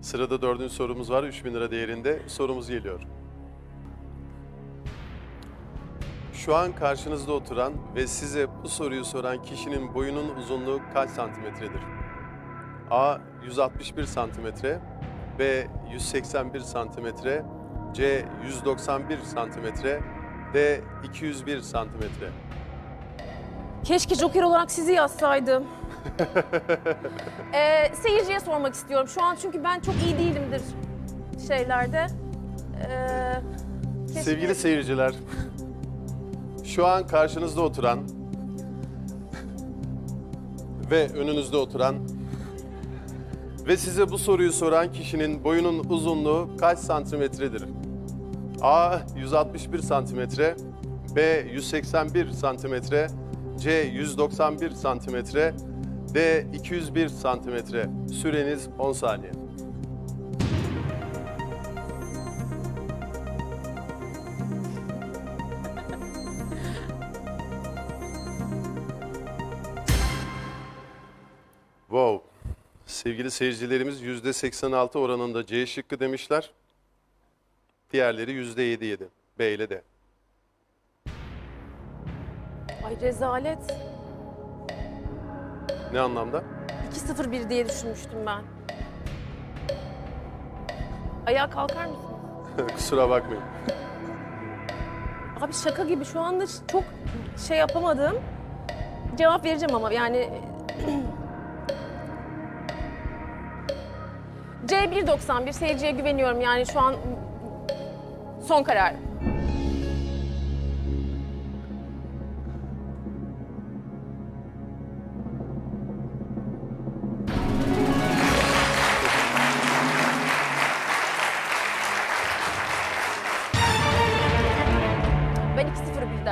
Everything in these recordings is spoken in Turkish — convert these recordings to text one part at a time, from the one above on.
Sırada dördüncü sorumuz var. 3000 lira değerinde sorumuz geliyor. Şu an karşınızda oturan ve size bu soruyu soran kişinin boyunun uzunluğu kaç santimetredir? A. 161 santimetre B. 181 santimetre C. 191 santimetre D. 201 santimetre Keşke Joker olarak sizi yazsaydım. ee, seyirciye sormak istiyorum şu an çünkü ben çok iyi değilimdir şeylerde. Ee, Sevgili seyirciler, şu an karşınızda oturan ve önünüzde oturan ve size bu soruyu soran kişinin boyunun uzunluğu kaç santimetredir? A 161 santimetre, B 181 santimetre, C 191 santimetre, D 201 santimetre. Süreniz 10 saniye. Wow. Sevgili seyircilerimiz %86 oranında C şıkkı demişler. Diğerleri %7 yedi. B ile D. Ay rezalet. Ne anlamda? 2-0-1 diye düşünmüştüm ben. Ayağa kalkar mısın? Kusura bakmayın. Abi şaka gibi şu anda çok şey yapamadım. Cevap vereceğim ama yani... C191 seyirciye güveniyorum yani şu an son karar.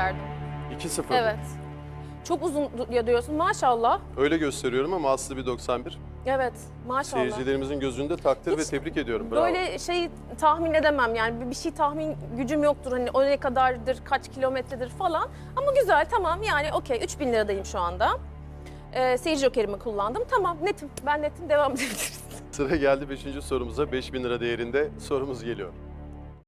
2-0-1 derdim. 2-0. Evet. Çok uzun ya diyorsun maşallah. Öyle gösteriyorum ama aslı bir 91. Evet maşallah. Seyircilerimizin gözünde takdir ve Hiç tebrik ediyorum. Bravo. Böyle şey tahmin edemem yani bir- bir şey tahmin gücüm yoktur hani o ne kadardır kaç kilometredir falan ama güzel tamam yani okey 3000 liradayım şu anda. Ee, seyirci jokerimi kullandım tamam netim ben netim devam edebiliriz. Sıra geldi 5. sorumuza 5000 lira değerinde sorumuz geliyor.